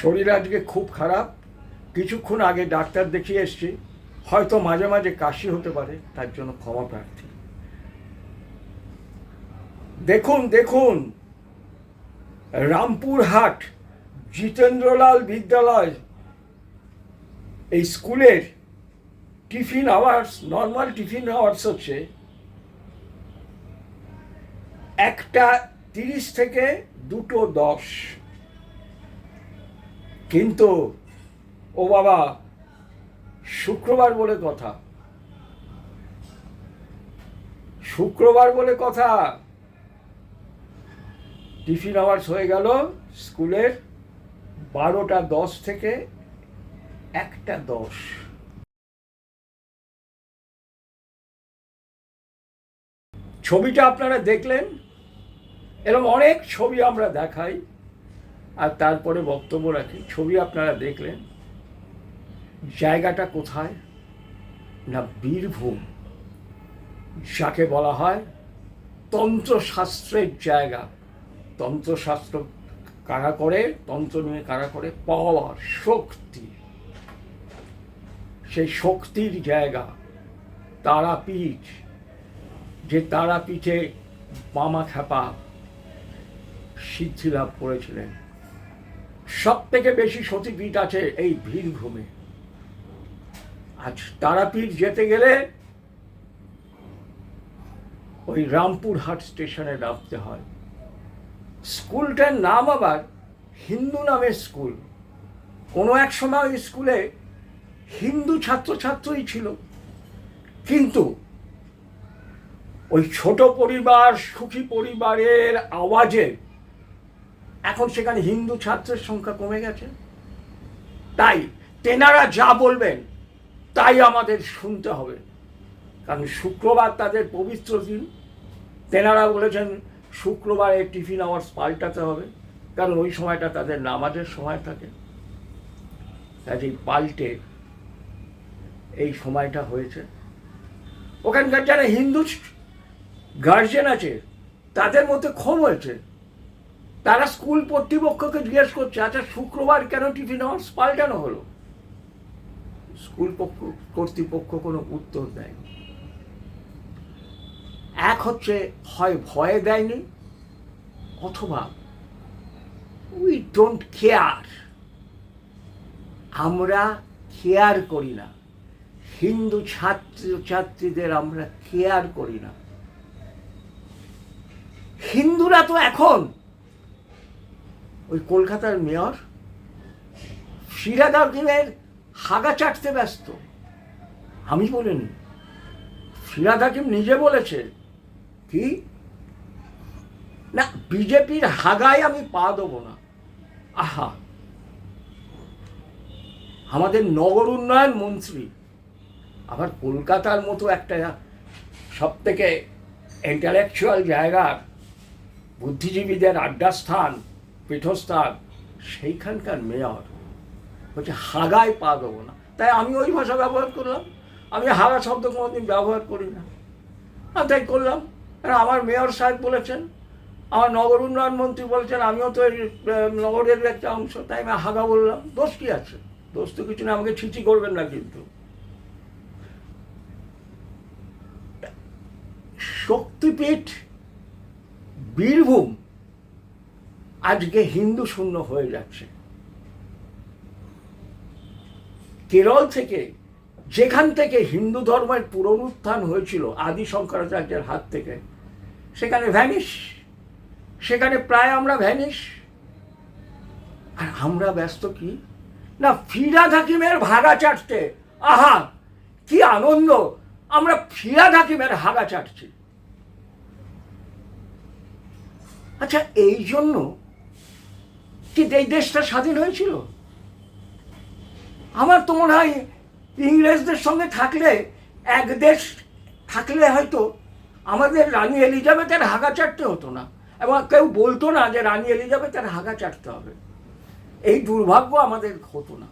শরীর আজকে খুব খারাপ। কিছুক্ষণ আগে ডাক্তার দেখিয়ে এসছি। হয়তো মাঝে মাঝে কাশি হতে পারে, তার জন্য ক্ষমা প্রার্থী। দেখুন দেখুন। রামপুরহাট জিতেন্দ্রলাল বিদ্যালয়, এই স্কুলের tiffin hours, normal tiffin hours হচ্ছে একটা তিরিশ থেকে দুটো দশ। কিন্তু, ও বাবা, শুক্রবার বলে কথা। শুক্রবার বলে কথা। টিফিন আওয়ার্স হয়ে গেল স্কুলের বারোটা দশ থেকে একটা দশ। ছবিটা আপনারা দেখলেন। এরকম অনেক ছবি আমরা দেখাই। আর তারপরে বক্তব্য রাখি। ছবি আপনারা দেখলেন। জায়গাটা কোথায়? না বীরভূম। যাকে বলা হয় তন্ত্রশাস্ত্রের জায়গা। তন্ত্রশাস্ত্র কারা করে? তন্ত্র নিয়ে কারা করে? পাওয়ার শক্তি। সেই শক্তির জায়গা, তারাপীঠ। যে তারাপীঠে বামা খ্যাপা সিদ্ধি লাভ করেছিলেন। সব থেকে বেশি সতীপীঠ আছে এই বীরভূমে। আজ তারাপীঠ যেতে গেলে ওই রামপুরহাট স্টেশনে নামতে হয়। স্কুলটার নাম আবার হিন্দু নামের স্কুল। কোনো এক সময় ওই স্কুলে হিন্দু ছাত্রছাত্রই ছিল। কিন্তু ওই ছোট পরিবার, সুখী পরিবারের আওয়াজে এখন সেখানে হিন্দু ছাত্রের সংখ্যা কমে গেছে। তাই তেনারা যা বলবেন, তাই আমাদের শুনতে হবে। কারণ শুক্রবার তাদের পবিত্র দিন। তেনারা বলেছেন, শুক্রবারে টিফিন আওয়ার্স পাল্টাতে হবে। কারণ ওই সময়টা তাদের নামাজের সময় থাকে। কাজেই পাল্টে এই সময়টা হয়েছে। ওখানকার যারা হিন্দু গার্জেন আছে, তাদের মধ্যে ক্ষোভ হয়েছে। তারা স্কুল কর্তৃপক্ষকে জিজ্ঞেস করছে আচ্ছা শুক্রবার কেন টিফিন আওয়ার্স পাল্টানো হলো। স্কুল পক্ষ, কর্তৃপক্ষ কোনো উত্তর দেয়নি। এক হচ্ছে, হয় ভয়ে দেয়নি, অথবা, উই ডোন্ট কেয়ার। আমরা কেয়ার করি না। হিন্দু ছাত্র, ছাত্রীদের আমরা কেয়ার করি না। হিন্দুরা তো এখন ওই কলকাতার মেয়র ফিরাদ হাকিমের হাগা চাটতে ব্যস্ত। আমি বলিনি। ফিরাদ হাকিম নিজে বলেছে কি? না, বিজেপির হাগায় আমি পা দেবো না। আহা! আমাদের নগর উন্নয়ন মন্ত্রী, আবার কলকাতার মতো একটা সব থেকে ইন্টালেকচুয়াল জায়গার বুদ্ধিজীবীদের আড্ডাস্থান পীঠস্থান, সেইখানকার মেয়র বলছে, হাগায় পা দেবো না। তাই আমি ওই ভাষা ব্যবহার করলাম। আমি হাগা শব্দ কোনোদিন ব্যবহার করি না। আর তাই করলাম। আমার মেয়র সাহেব বলেছেন, আমার নগর উন্নয়ন মন্ত্রী বলেছেন, আমিও তো নগরের একটা অংশ। তাই আমি হাগা বললাম। দোষ কি আছে? দোষ তো কিছু না, আমাকে ছিচি করবেন না কিন্তু। শক্তিপীঠ, বীরভূম আজকে হিন্দু শূন্য হয়ে যাচ্ছে। কেরল থেকে যেখান থেকে হিন্দু ধর্মের পুনরুত্থান হয়েছিল, আদি শঙ্করাচার্যের হাত থেকে, সেখানে ভ্যানিশ সেখানে প্রায় আমরা ভ্যানিশ আর আমরা ব্যস্ত কি? না ফিরাদ হাকিমের ভাগা চাটতে। আহা, কি আনন্দ! আমরা ফিরাদ হাকিমের হাগা চাটছি। আচ্ছা এই জন্য কি এই দেশটা স্বাধীন হয়েছিল? আমার তো মনে হয় ইংরেজদের সঙ্গে থাকলে, এক দেশ থাকলে হয়তো আমাদের রানী এলিজাবেথের হাগা চাটতে হতো না। এবং কেউ বলতো না যে রানী এলিজাবেথের হাগা চাটতে হবে। এই দুর্ভাগ্য আমাদের হতো না।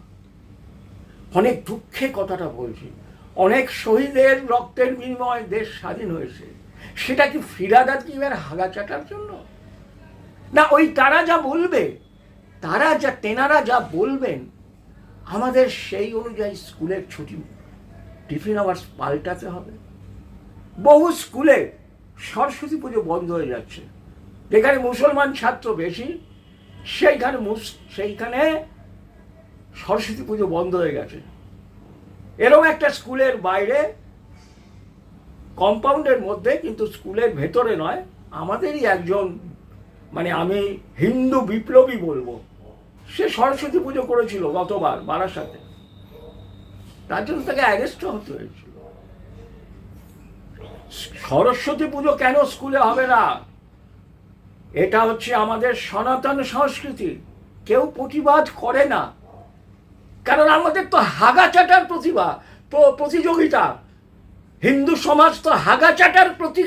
অনেক দুঃখে কথাটা বলছি। অনেক শহীদের রক্তের বিনিময়ে দেশ স্বাধীন হয়েছে। সেটা কি ফিরাদ হাকিমের হাগা চাটার জন্য? না, ওই তারা যা বলবে তারা যা, তেনারা যা বলবেন, আমাদের সেই অনুযায়ী স্কুলের ছুটি টিফিন আওয়ার্স পাল্টাতে হবে। বহু স্কুলে সরস্বতী পুজো বন্ধ হয়ে যাচ্ছে। যেখানে মুসলমান ছাত্র বেশি, সেইখানে সেইখানে সরস্বতী পুজো বন্ধ হয়ে গেছে। এরকম একটা স্কুলের বাইরে, কম্পাউন্ডের মধ্যে কিন্তু স্কুলের ভেতরে নয়, আমাদেরই একজন মানে আমি হিন্দু বিপ্লবী বলব সে সরস্বতী পুজো করেছিল গতবার বারাসাতে। তার জন্য তাকে অ্যারেস্ট হতে হয়েছিল। সরস্বতী পুজো কেন স্কুলে হবে না? এটা হচ্ছে আমাদের সনাতন সংস্কৃতি। কেউ প্রতিবাদ করে না। কারণ আমাদের তো হাগাচাটার প্রতিভা প্রতিযোগিতা। হিন্দু সমাজ তো হাগাচাটার প্রতি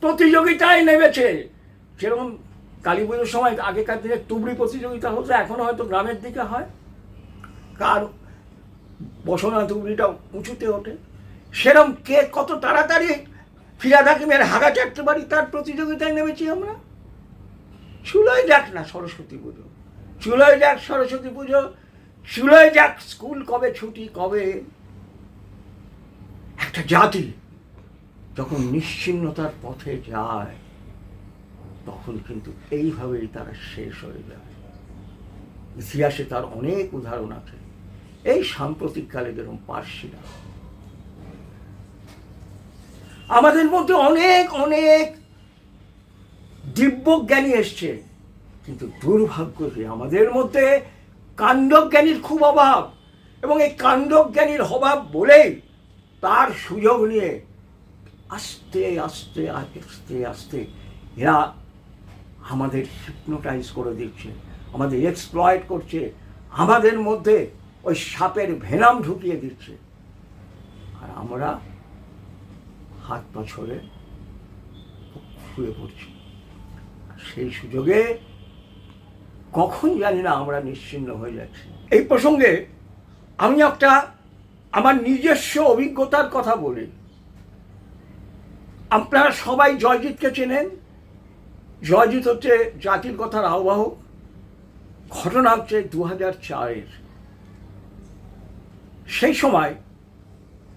প্রতিযোগিতায় নেমেছে। যেরকম কালী পুজোর সময় আগেকার দিনে তুবড়ি প্রতিযোগিতা হতো, এখন হয়তো গ্রামের দিকে হয়। কার বসনা তুবড়িটা উঁচুতে ওঠে। সেরম কে কত তাড়াতাড়ি ফিরাদ হাকিমের হাগা চাটতে পারি, তার প্রতিযোগিতায় নেমেছি আমরা। চুলোয় যাক না সরস্বতী পুজো, চুলোয় যাক সরস্বতী পুজো, চুলোয় যাক স্কুল কবে ছুটি, কবে। একটা জাতি যখন নিশ্চিন্নতার পথে যায় তখন কিন্তু এইভাবেই তারা শেষ হয়ে যায় ইতিহাসে তার অনেক উদাহরণ আছে। এই সাম্প্রতিককালে যেরকম পার্সিরা। আমাদের মধ্যে অনেক অনেক দিব্যজ্ঞানী এসছে। কিন্তু দুর্ভাগ্য যে আমাদের মধ্যে কাণ্ডজ্ঞানীর খুব অভাব এবং এই কাণ্ডজ্ঞানীর অভাব বলেই তার সুযোগ নিয়ে আস্তে আস্তে আস্তে আস্তে এরা আমাদের হিপনোটাইজ করে দিচ্ছে, আমাদের এক্সপ্লয়েট করছে, আমাদের মধ্যে ওই সাপের ভেনাম ঢুকিয়ে দিচ্ছে। আর আমরা হাত পা ছড়ে শুয়ে পড়ছি। সেই সুযোগে কখন জানি না আমরা নিশ্চিন্ন হয়ে যাচ্ছি। এই প্রসঙ্গে আমি একটা আমার নিজস্ব অভিজ্ঞতার কথা বলি। আপনারা সবাই জয়জিৎকে চেনেন? জয়জিৎ হচ্ছে জাতির কথার আহ্বায়ক। ঘটনা হচ্ছে দু হাজার চারের। সেই সময়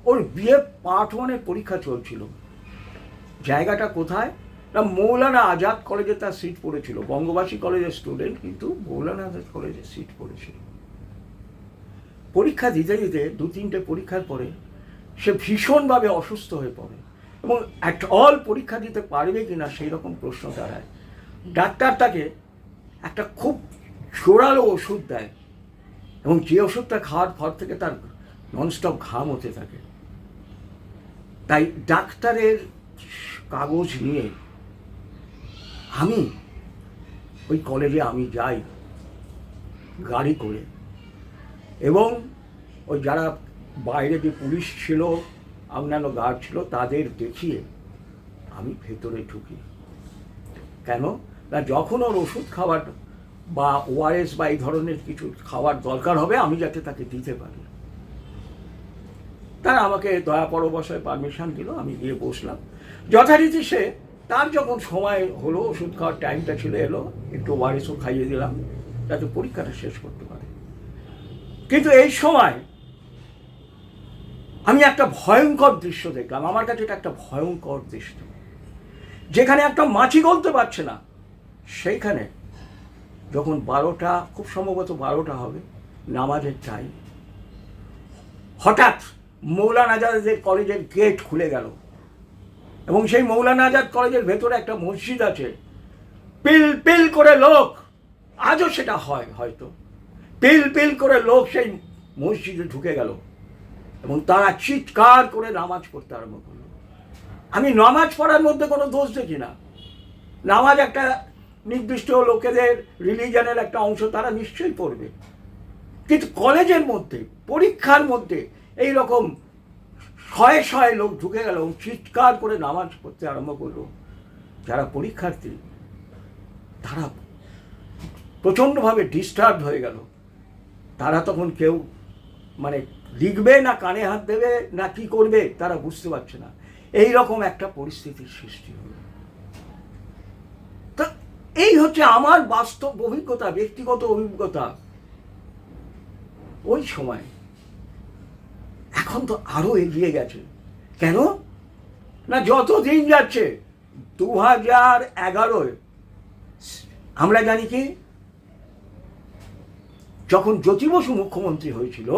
ওর বিয়ে পার্ট ওয়ানের পরীক্ষা চলছিল। জায়গাটা কোথায়? না, মৌলানা আজাদ কলেজে তার সিট পড়েছিল। বঙ্গবাসী কলেজের স্টুডেন্ট কিন্তু মৌলানা আজাদ কলেজে সিট পড়েছিল। পরীক্ষা দিতে দিতে দু তিনটে পরীক্ষার পরে সে ভীষণভাবে অসুস্থ হয়ে পড়ে। এবং অ্যাট অল পরীক্ষা দিতে পারবে কি না সেই রকম প্রশ্ন দাঁড়ায়। ডাক্তার তাকে একটা খুব জোরালো ওষুধ দেয় এবং যে ওষুধটা খাওয়ার পর থেকে তার ননস্টপ ঘাম হতে থাকে। তাই ডাক্তারের কাগজ নিয়ে আমি ওই কলেজে আমি যাই গাড়ি করে এবং ওই যারা বাইরে যে পুলিশ ছিল অন্যান্য গার্ড ছিল, তাদের দেখিয়ে আমি ভেতরে ঢুকি। কেন? না, যখন ওর ওষুধ খাবার বা ওআরএস বা এই ধরনের কিছু খাওয়ার দরকার হবে, আমি যাতে তাকে দিতে পারি। তারা আমাকে দয়া পরবশায় পারমিশন দিল, আমি গিয়ে বসলাম। যথারীতি সে, তার যখন সময় হলো, ওষুধ খাওয়ার টাইমটা ছিল এলো, একটু ওআরএসও খাইয়ে দিলাম, যাতে পরীক্ষাটা শেষ করতে পারে। কিন্তু এই সময় আমি একটা ভয়ঙ্কর দৃশ্য দেখলাম। আমার কাছে এটা একটা ভয়ঙ্কর দৃশ্য। যেখানে একটা মাছি গলতে পারছে না, সেইখানে যখন বারোটা, খুব সম্ভবত বারোটা হবে, নামাজের টাইম হঠাৎ মৌলানা আজাদের কলেজের গেট খুলে গেল। এবং সেই মৌলানা আজাদ কলেজের ভেতরে একটা মসজিদ আছে। পিল পিল করে লোক, আজও সেটা হয় হয়তো। পিল পিল করে লোক সেই মসজিদে ঢুকে গেল। এবং তারা চিৎকার করে নামাজ পড়তে আরম্ভ করল। আমি নামাজ পড়ার মধ্যে কোনো দোষ দেখি না। নামাজ একটা নির্দিষ্ট লোকেদের রিলিজনের একটা অংশ, তারা নিশ্চয়ই পড়বে। কিন্তু কলেজের মধ্যে, পরীক্ষার মধ্যে এই রকম শয়ে শয়ে লোক ঢুকে গেল চিৎকার করে নামাজ পড়তে আরম্ভ করল। যারা পরীক্ষার্থী, তারা প্রচণ্ডভাবে ডিস্টার্ব হয়ে গেল। তারা তখন কেউ মানে লিখবে না কানে হাত দেবে, না কি করবে, তারা বুঝতে পারছে না। এই রকম একটা পরিস্থিতির সৃষ্টি হলো। তো এই হচ্ছে আমার বাস্তব অভিজ্ঞতা, ব্যক্তিগত অভিজ্ঞতা। ওই সময় এখন তো আরও এগিয়ে গেছে। কেন? না যত দিন যাচ্ছে দু হাজার এগারোয়, আমরা জানি কি? যখন জ্যোতি বসু মুখ্যমন্ত্রী হয়েছিল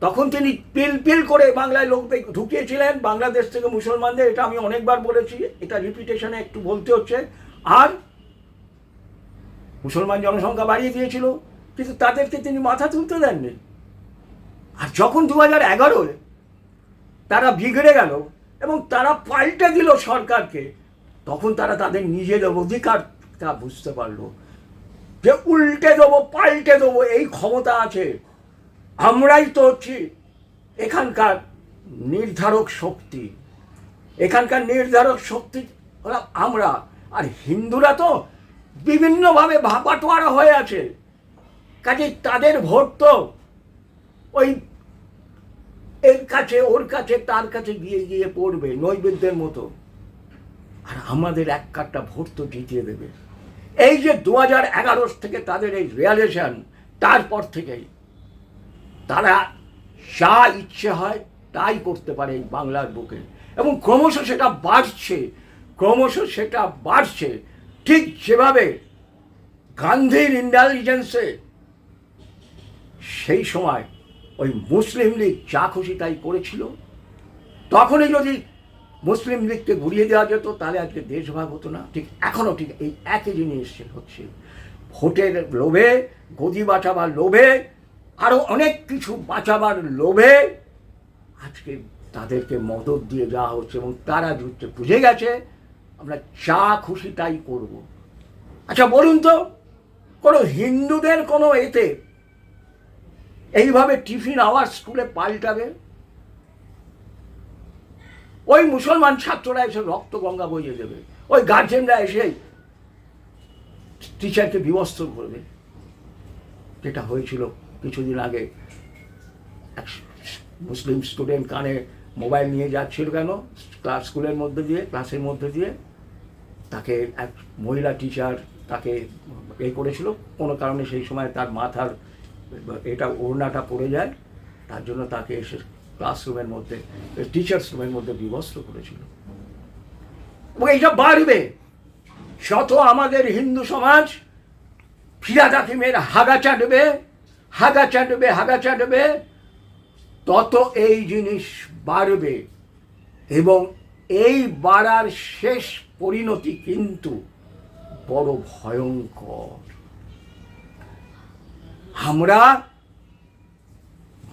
তখন তিনি পিল পিল করে বাংলায় লোক ঢুকিয়েছিলেন, বাংলাদেশ থেকে মুসলমানদের, এটা আমি অনেকবার বলেছি, এটা রিপিটেশনে একটু বলতে হচ্ছে। আর মুসলমান জনসংখ্যা বাড়িয়ে দিয়েছিল, কিন্তু তাদেরকে তিনি মাথা তুলতে দেননি। আর যখন দু হাজার এগারোয় তারা বিগড়ে গেল এবং তারা পাল্টে দিল সরকারকে, তখন তারা তাদের নিজেদের অধিকারটা বুঝতে পারল। যে উল্টে দেবো, পাল্টে দেবো, এই ক্ষমতা আছে। আমরাই তো হচ্ছি এখানকার নির্ধারক শক্তি। এখানকার নির্ধারক শক্তি হলাম আমরা। আর হিন্দুরা তো বিভিন্নভাবে ভাপাটোয়ারা হয়ে আছে। কাজে তাদের ভোট তো ওই এর কাছে, ওর কাছে, তার কাছে গিয়ে গিয়ে পড়বে নৈবেদ্যের মতো। আর আমাদের এক কাঠটা ভোট তো জিতিয়ে দেবে। এই যে দু হাজার এগারো থেকে তাদের এই রিয়ালেশন তারপর থেকেই তারা যা ইচ্ছে হয় তাই করতে পারে এই বাংলার বুকে। এবং ক্রমশ সেটা বাড়ছে, ক্রমশ সেটা বাড়ছে। ঠিক যেভাবে গান্ধীর ইন্টেলিজেন্সে সেই সময় ওই মুসলিম লীগ যা খুশি তাই করেছিল। তখনই যদি মুসলিম লীগকে ঘুরিয়ে দেওয়া যেত, তাহলে আজকে দেশভাগ হতো না। ঠিক এখনও ঠিক এই একই জিনিস হচ্ছে। ভোটের লোভে, গদি বাঁচাবার লোভে আরও অনেক কিছু বাঁচাবার লোভে আজকে তাদেরকে মদত দিয়ে যাওয়া হচ্ছে এবং তারা হচ্ছে বুঝে গেছে। আমরা যা খুশি তাই করব। আচ্ছা বলুন তো, কোনো হিন্দুদের কোনো এতে এইভাবে টিফিন আওয়ার স্কুলে পাল্টাবে? ওই মুসলমান ছাত্ররা এসে রক্ত গঙ্গা বইয়ে দেবে। ওই গার্জেনরা এসে টিচারকে বিবস্ত্র করবে। যেটা হয়েছিল কিছুদিন আগে এক মুসলিম স্টুডেন্ট কানে মোবাইল নিয়ে যাচ্ছিল কেন? ক্লাস স্কুলের মধ্যে দিয়ে ক্লাসের মধ্যে দিয়ে তাকে এক মহিলা টিচার তাকে এ করেছিল। কোনো কারণে সেই সময় তার মাথার এটা ওড়নাটা পড়ে যায়। তার জন্য তাকে এসে ক্লাসরুমের মধ্যে টিচার্স রুমের মধ্যে বিবস্ত্র করেছিল। এইটা বাড়বে। শত আমাদের হিন্দু সমাজ ফিরাদ হাকিমের হাগা চাটবে হাগা চাটবে হাগা চাটবে তত এই জিনিস বাড়বে। এবং এই বাড়ার শেষ পরিণতি কিন্তু বড় ভয়ঙ্কর। আমরা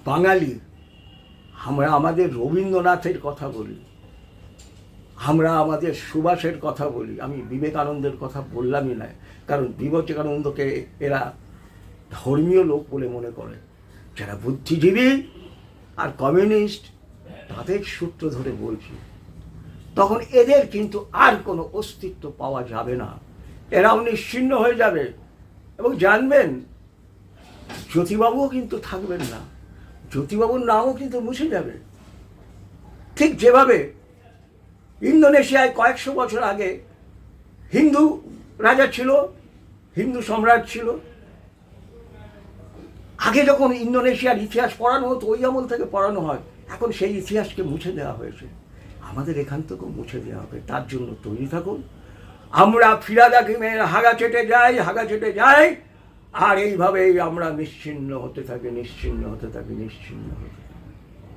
বাঙালি, আমরা আমাদের রবীন্দ্রনাথের কথা বলি, আমরা আমাদের সুভাষের কথা বলি, আমি বিবেকানন্দের কথা বললামই না, কারণ বিবেকানন্দকে এরা ধর্মীয় লোক বলে মনে করে। যারা বুদ্ধিজীবী আর কমিউনিস্ট, তাদের সূত্র ধরে বলছি, তখন এদের কিন্তু আর কোনো অস্তিত্ব পাওয়া যাবে না। এরাও নিশ্চিন্ন হয়ে যাবে এবং জানবেন, জ্যোতিবাবুও কিন্তু থাকবেন না। জ্যোতিবাবুর নামও কিন্তু মুছে যাবে। ঠিক যেভাবে ইন্দোনেশিয়ায় কয়েকশো বছর আগে হিন্দু রাজা ছিল, হিন্দু সম্রাট ছিল আগে যখন ইন্দোনেশিয়ার ইতিহাস পড়ানো হতো, ওই আমল থেকে পড়ানো হয়, এখন সেই ইতিহাসকে মুছে দেওয়া হয়েছে। আমাদের এখান থেকেও মুছে দেওয়া হবে, তার জন্য তৈরি থাকুন। আমরা ফিরাদ হাকিমের হাগা চেটে যাই, হাগা চেটে যাই, আর এইভাবেই আমরা নিশ্চিন্ন হতে থাকি, নিশ্চিন্ন হতে থাকি, নিশ্চিন্ন হতে থাকি।